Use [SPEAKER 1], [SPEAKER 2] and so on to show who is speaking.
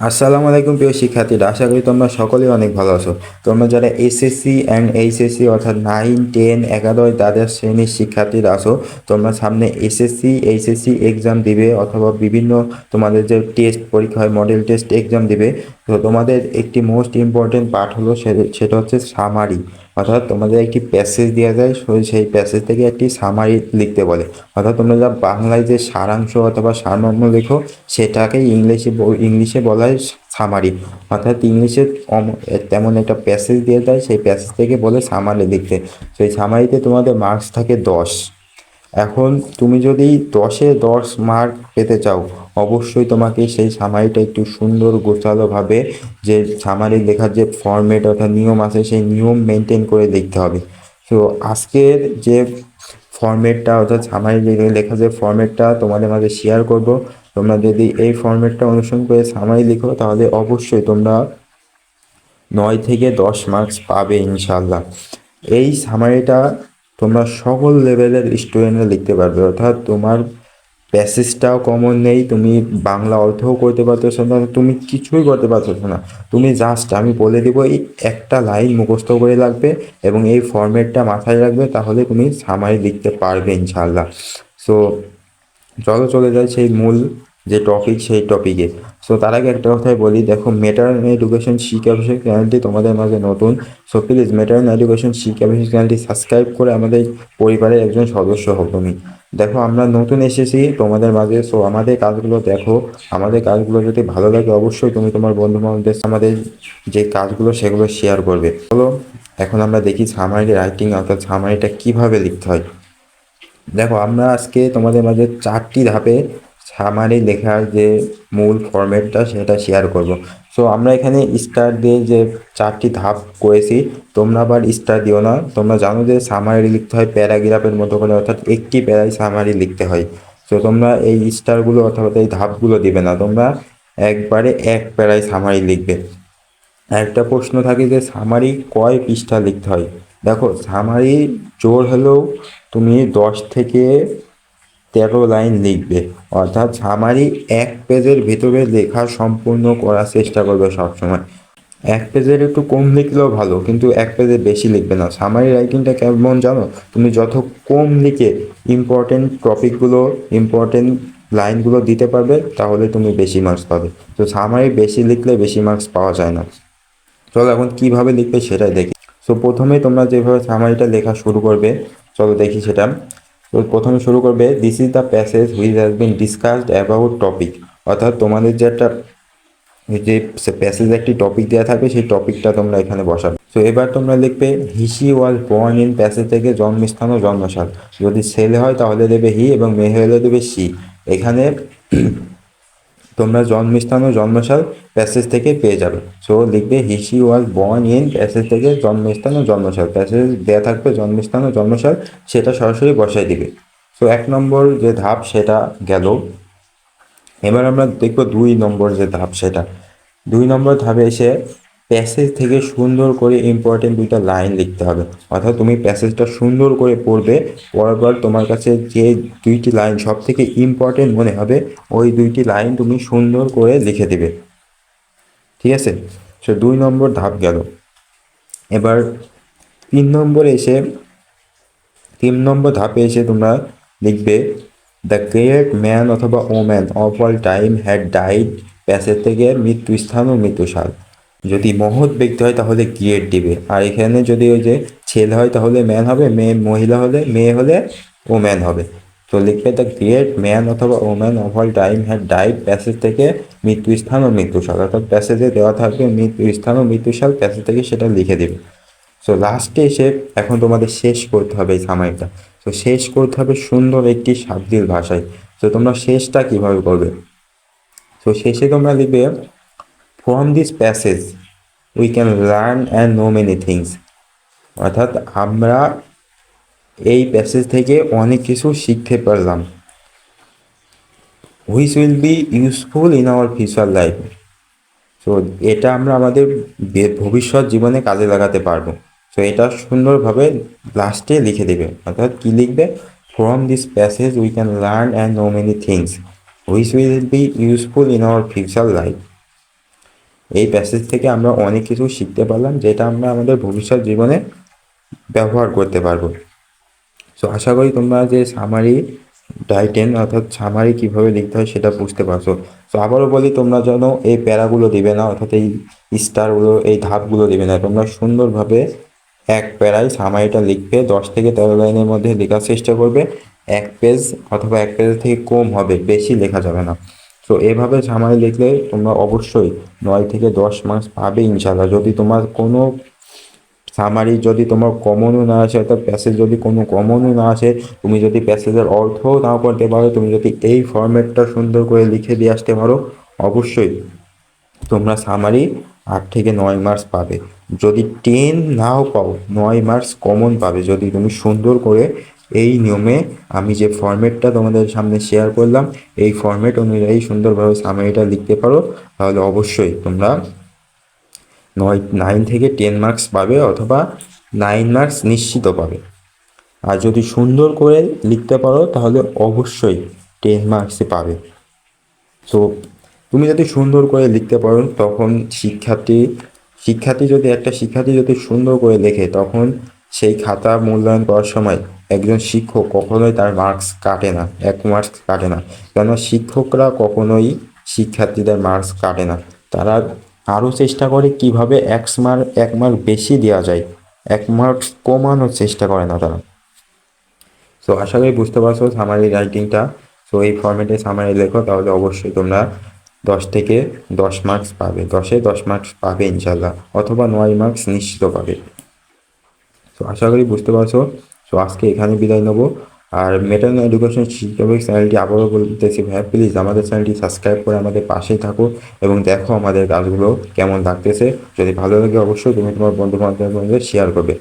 [SPEAKER 1] আসসালামু আলাইকুম প্রিয় শিক্ষার্থীরা, আশা করি তোমরা সকলেই অনেক ভালো আছো। তোমরা যারা এসএসসি অ্যান্ড এইচএসসি অর্থাৎ নাইন টেন একাদশ, দ্বাদশ শ্রেণির শিক্ষার্থীরা আছো, তোমরা সামনে এসএসসি এইচএসসি এক্সাম দিবে অথবা বিভিন্ন তোমাদের যে টেস্ট পরীক্ষা হয় মডেল টেস্ট এক্সাম দিবে। তো তোমাদের একটি মোস্ট ইম্পর্টেন্ট পার্ট হলো সেটা হচ্ছে সামারি অর্থাৎ তোমাদের একটি প্যাসেজ দেওয়া যায় সেই প্যাসেজ থেকে একটি সামারি লিখতে বলে। অর্থাৎ তোমরা যা বাংলায় যে সারাংশ অথবা সারমর্ম লেখো, সেটাকে ইংলিশে ইংলিশে বলা হয় সামারি অর্থাৎ ইংলিশে তেমন একটা প্যাসেজ দিয়ে দেয় সেই প্যাসেজ থেকে বলে সামারি লিখতে। সেই সামারিতে তোমাদের মার্কস থাকে দশ। এখন তুমি যদি দশে দশ মার্ক পেতে চাও অবশ্যই তোমাকে সেই সামারিটা একটু সুন্দর গোছালোভাবে যে সামারি লেখার যে ফর্মেট অর্থাৎ নিয়ম আছে, সেই নিয়ম মেনটেন করে লিখতে হবে। তো আজকের যে ফর্মেটটা অর্থাৎ সামারি লেখা যে ফর্মেটটা তোমাদের মাঝে শেয়ার করব, তোমরা যদি এই ফর্মেটটা অনুসরণ করে সামারি লিখো, তাহলে অবশ্যই তোমরা নয় থেকে দশ মার্কস পাবে ইনশাল্লাহ এই সামারিটা তোমরা সকল লেভেলের স্টুডেন্টরা লিখতে পারবে, অর্থাৎ তোমার প্যাসেজটাও কমন নেই, তুমি বাংলা অর্থও করতে পারতেছো না তুমি কিছুই করতে পারতেছো না তুমি জাস্ট আমি বলে দেবো, এই একটা লাইন মুখস্থ করে লাগবে এবং এই ফর্মেটটা মাথায় রাখবে, তাহলে তুমি সামারি লিখতে পারবে ইনশাল্লাহ সো চলো চলে যায় সেই মূল যে টপিক সেই টপিকে সো তার আগে একটা কথাই বলি, দেখো মেটার এডুকেশন শিক্ষা বিষয়ক চ্যানেলটি তোমাদের মাঝে নতুন। সো প্লিজ মেটার এডুকেশন শিক্ষা বিষয়ক চ্যানেলটি সাবস্ক্রাইব করে আমাদের পরিবারের একজন সদস্য হও তুমি। দেখো, আমরা নতুন এসেছি তোমাদের মাঝে। সো আমাদের কাজগুলো দেখো। আমাদের কাজগুলো যদি ভালো লাগে, অবশ্যই তুমি তোমার বন্ধু বান্ধবদের আমাদের যে কাজগুলো, সেগুলো শেয়ার করবে। চলো, এখন আমরা দেখি সামারি রাইটিং অর্থাৎ সামারিটা কীভাবে লিখতে হয়। দেখো, আমরা আজকে তোমাদের মাঝে চারটি ধাপে সামারি লেখার যে মূল ফরম্যাটটা সেটা শেয়ার করব। সো আমরা এখানে স্টার দিয়ে যে চারটি ধাপ করেছি, তোমরা আবার স্টার দিও না। তোমরা জানো যে সামারি লিখতে হয় প্যারাগ্রাফের মতো করে, অর্থাৎ একটি প্যারাই সামারি লিখতে হয়। সো তোমরা এই স্টারগুলো অথবা এই ধাপগুলো দিবে না। তোমরা একবারে এক প্যারাই সামারি লিখবে। একটা প্রশ্ন থাকে যে সামারি কয় পৃষ্ঠা লিখতে হয়? দেখো সামারি জোর হলেও তুমি দশ থেকে তেরো লাইন লিখবে। অর্থাৎ সামারি এক পেজের ভিতরে লেখা সম্পূর্ণ করার চেষ্টা করবে সবসময়। এক পেজের একটু কম লিখলেও ভালো, কিন্তু এক পেজে বেশি লিখবে না। সামারি রাইটিংটা কেমন জানো? তুমি যত কম লিখে ইম্পর্টেন্ট টপিকগুলো ইম্পর্টেন্ট লাইনগুলো দিতে পারবে, তাহলে তুমি বেশি মার্কস পাবে। তো সামারি বেশি লিখলে বেশি মার্কস পাওয়া যায় না। চলো এখন কীভাবে লিখবে সেটাই দেখি। সো প্রথমে তোমরা যেভাবে সামারিটা লেখা শুরু করবে, চলো দেখি সেটা। তো প্রথমে শুরু করবে this is the passage which has been discussed about topic অর্থাৎ তোমাদের যে একটা, যে প্যাসেজ একটি টপিক দেওয়া থাকবে, সেই টপিকটা তোমরা এখানে বসাবে। তো এবার তোমরা লিখবে he she was born in passage থেকে জন্মস্থান ও জন্মসাল। যদি ছেলে হয় তাহলে দেবে হি এবং মেয়ে হলে দেবে সি এখানে তোমরা জন্মস্থান ও জন্মসাল প্যাসেজ থেকে পেয়ে যাবে। সো লিখবে he she was born in passage থেকে জন্মস্থান ও জন্মসাল। প্যাসেজ দেওয়া থাকবে, জন্মস্থান ও জন্মসাল, সেটা সরাসরি বসাই দিবে। সো এক নম্বর যে ধাপ, সেটা গেল। এবার আমরা দেখব দুই নম্বর যে ধাপ, সেটা। দুই নম্বর ধাপে এসে প্যাসেজ থেকে সুন্দর করে ইম্পর্টেন্ট দুইটা লাইন লিখতে হবে। অর্থাৎ তুমি প্যাসেজটা সুন্দর করে পড়বে, পড়ার পর তোমার কাছে যে দুইটি লাইন সব থেকে ইম্পর্টেন্ট মনে হবে, ওই দুইটি লাইন তুমি সুন্দর করে লিখে দেবে। ঠিক আছে? সে দুই নম্বর ধাপ গেল। এবার তিন নম্বরে এসে, তিন নম্বর ধাপে এসে তোমরা লিখবে দ্য গ্রেট ম্যান অথবা woman of all time had died passage থেকে মৃত্যু স্থান ও মৃত্যুসাল যদি মহৎ ব্যক্তি হয় তাহলে গ্রেট দিবে। আর এখানে যদি ওই যে ছেলে হয় তাহলে ম্যান হবে, মেয়ে, মহিলা হলে, মেয়ে হলে ওম্যান হবে। তো লিখবে দ্য গ্রেট ম্যান অথবা woman of all time had died passage থেকে মৃত্যু স্থান ও মৃত্যুসাল অর্থাৎ প্যাসেজে দেওয়া থাকবে মৃত্যু স্থান ও মৃত্যুশাল প্যাসেজ থেকে সেটা লিখে দেবে। সো লাস্টে এসে এখন তোমাদের শেষ করতে হবে এই সামাইটা তো শেষ করতে হবে সুন্দর একটি শাব্দিক ভাষায়। তো তোমরা শেষটা কীভাবে করবে? তো শেষে তোমরা লিখবে from this passage we can learn and know many things অর্থাৎ আমরা এই প্যাসেজ থেকে অনেক কিছু শিখতে পারলাম। Which will be useful in our future life তো এটা আমরা আমাদের ভবিষ্যৎ জীবনে কাজে লাগাতে পারব। তো এটা সুন্দরভাবে লাস্টে লিখে দেবে। অর্থাৎ কি লিখবে? From this passage we can learn and know many things which will be useful in our future life এই প্যাসেজ থেকে আমরা অনেক কিছু শিখতে পারলাম, যেটা আমরা আমাদের ভবিষ্যৎ জীবনে ব্যবহার করতে পারব। সো আশা করি তোমরা যে সামারি ডাইটেন অর্থাৎ সামারি কীভাবে লিখতে হয় সেটা বুঝতে পারছ। সো আবারও বলি, তোমরা যেন এই প্যারাগুলো দিবে না, অর্থাৎ এই স্টারগুলো, এই ধাপগুলো দিবে না। তোমরা সুন্দরভাবে এক প্যারায় সামারিটা লিখবে, দশ থেকে তেরো লাইনের মধ্যে লেখার চেষ্টা করবে। এক পেজ অথবা এক পেজ থেকে কম হবে, বেশি লেখা যাবে না। সো এভাবে সামারি লিখলে তোমরা অবশ্যই নয় থেকে দশ মার্কস পাবে ইনশাল্লাহ যদি তোমার কোনো সামারি যদি তোমার কমনও না আসে, অর্থাৎ প্যাসেজ যদি কোনো কমনও না আসে, তুমি যদি প্যাসেজের অর্থও নাও করতে পারো, তুমি যদি এই ফরম্যাটটা সুন্দর করে লিখে দিয়ে আসতে পারো, অবশ্যই তোমরা সামারি আট থেকে নয় মার্কস পাবে। যদি টেন নাও পাও, নয় মার্কস কমন পাবে। যদি তুমি সুন্দর করে এই নিয়মে আমি যে ফরম্যাটটা তোমাদের সামনে শেয়ার করলাম, এই ফরম্যাট অনুযায়ী সুন্দরভাবে সামারিটা লিখতে পারো। তাহলে অবশ্যই তোমরা নয় নাইন থেকে টেন মার্কস পাবে অথবা নাইন মার্কস নিশ্চিত পাবে। আর যদি সুন্দর করে লিখতে পারো, তাহলে অবশ্যই টেন মার্কসে পাবে। সো তুমি যদি সুন্দর করে লিখতে পারো, তখন শিক্ষার্থী শিক্ষার্থী যদি, একটা শিক্ষার্থী যদি সুন্দর করে লেখে, তখন সেই খাতা মূল্যায়ন করার সময় একজন শিক্ষক কখনোই তার মার্কস কাটে না, এক মার্কস কাটে না। কেননা শিক্ষকরা কখনোই শিক্ষার্থীদের মার্কস কাটে না। তারা আরও চেষ্টা করে কীভাবে এক মার্ক এক মার্ক বেশি দেওয়া যায়, এক মার্কস কমানোর চেষ্টা করে না তারা। সো আশা করি বুঝতে পারছ সামারি রাইটিংটা সো এই ফর্মেটে সামারি লেখো, তাহলে অবশ্যই তোমরা দশ থেকে দশ মার্কস পাবে। দশে দশ মার্কস পাবে ইনশাল্লাহ অথবা নয় মার্কস নিশ্চিত পাবে। সো আশা করি বুঝতে পারছ। সো আজকে এখানে বিদায় নেব। আর মেটার্ন এডুকেশন শিক্ষক চ্যানেলটি আবারও বলতেছি, ভাই প্লিজ আমাদের চ্যানেলটি সাবস্ক্রাইব করে আমাদের পাশেই থাকো এবং দেখো আমাদের কাজগুলো কেমন লাগতেছে। যদি ভালো লাগে অবশ্যই তুমি তোমার বন্ধু বান্ধবদের শেয়ার করবে।